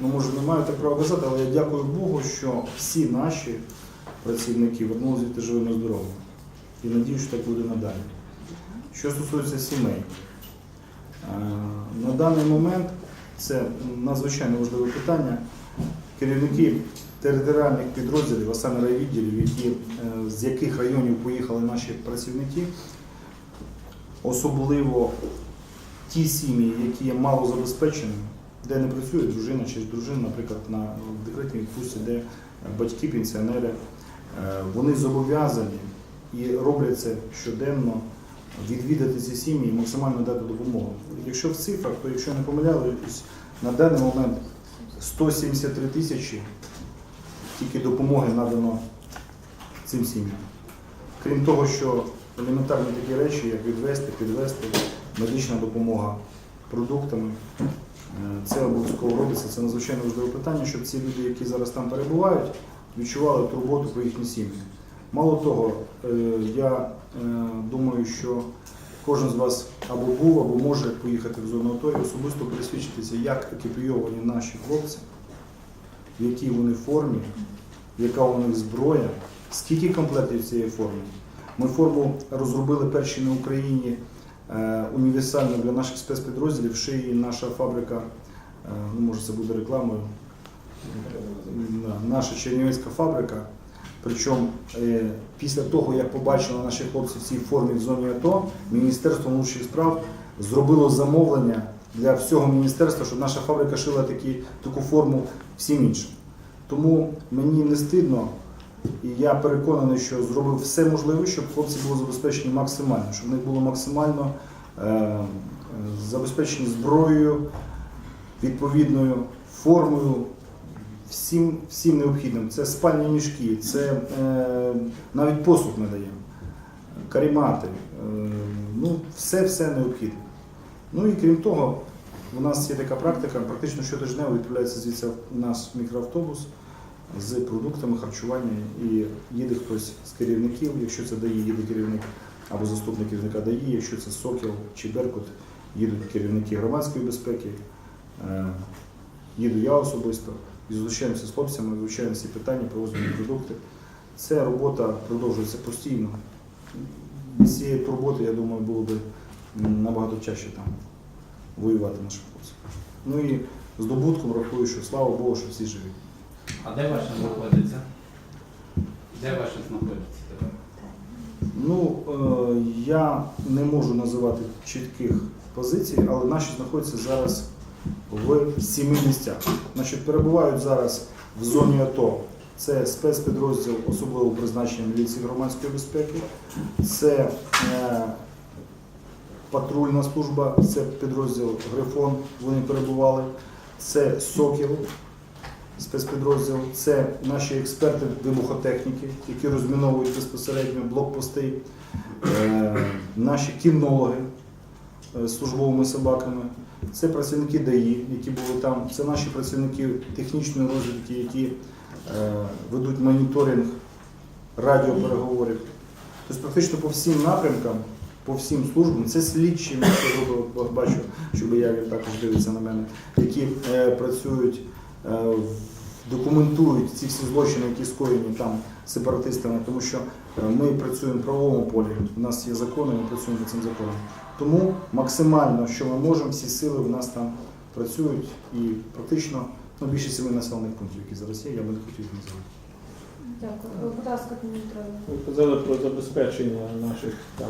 ну може не маю так права казати, але я дякую Богу, що всі наші працівники вернулися звідти живими здоровими. І надію, що так буде надалі. Що стосується сімей, е, на даний момент це надзвичайно важливе питання. Керівники територіальних підрозділів, а саме райвідділів, які, е, з яких районів поїхали наші працівники, особливо ті сім'ї, які є малозабезпеченими, де не працює дружина чи дружина, наприклад, на декретній відпустці, де батьки, пенсіонери, е, вони зобов'язані і роблять це щоденно відвідати ці сім'ї і максимально дати допомогу. Якщо в цифрах, то якщо не помиляюсь, на даний момент 173 тисячі тільки допомоги надано цим сім'ям. Крім того, що елементарні такі речі, як відвести, підвести, медична допомога продуктами, е, це обов'язково робиться. Це надзвичайно важливе питання, щоб ці люди, які зараз там перебувають, відчували турботу про їхні сім'ї. Мало того, е, я е, думаю, що кожен з вас або був, або може поїхати в зону АТО і особисто пересвідчитися, як екіпійовані наші хлопці, в якій вони формі, яка у них зброя, скільки комплектів цієї форми. Ми форму розробили перші на Україні універсально для наших спецпідрозділів. Шиї наша фабрика, е, ну може це буде рекламою. Наша Чернівецька фабрика. Причому е, після того, як побачили наші хлопці в цій формі в зоні АТО, Міністерство внутрішніх справ зробило замовлення для всього міністерства, щоб наша фабрика шила такі, таку форму всім іншим. Тому мені не стидно, і я переконаний, що зробив все можливе, щоб хлопці були забезпечені максимально, щоб в них було максимально е, е, забезпечені зброєю, відповідною формою, всім, всім необхідним. Це спальні мішки, це е, навіть посуд ми даємо, карімати, е, ну, все-все необхідне. Ну і крім того, у нас є така практика, практично щотижнево відправляється звідси у нас мікроавтобус з продуктами харчування і їде хтось з керівників, якщо це дає, їде керівник або заступник керівника дає, якщо це Сокіл чи Беркут, їдуть керівники громадської безпеки, е, їду я особисто і зустрічаємося з хлопцями, вивчаємо ці питання, привозимо продукти. Ця робота продовжується постійно. Без цієї турботи, я думаю, було б набагато чаще там воювати нашим хлопцям. Ну і здобутком рахую, що слава Богу, що всі живі. А де ваше знаходиться? Де ваше знаходиться тепер? Ну, е, я не можу називати чітких позицій, але наші знаходяться зараз в сіми місцях. Значить, перебувають зараз в зоні АТО. Це спецпідрозділ особливого призначення міліції громадської безпеки, це е, патрульна служба, це підрозділ Грифон, вони перебували, це Сокіл, спецпідрозділ, це наші експерти вибухотехніки, які розміновують безпосередньо блокпости, е, наші кінологи е, з службовими собаками, це працівники ДАІ, які були там, це наші працівники технічної розвідки, які е, ведуть моніторинг радіопереговорів. Тобто практично по всім напрямкам, по всім службам, це слідчі, от бачу, щоб я також дивиться на мене, які е, працюють, документують ці всі злочини, які скоєні там сепаратистами, тому що е, ми працюємо в правовому полі, у нас є закони, ми працюємо по цим законам. Тому максимально, що ми можемо, всі сили в нас там працюють і практично ну, більше семи населених пунктів, які зараз є, я би не хотів їх називати. Дякую. Будь ласка, Дмитро. Ви казали про забезпечення наших там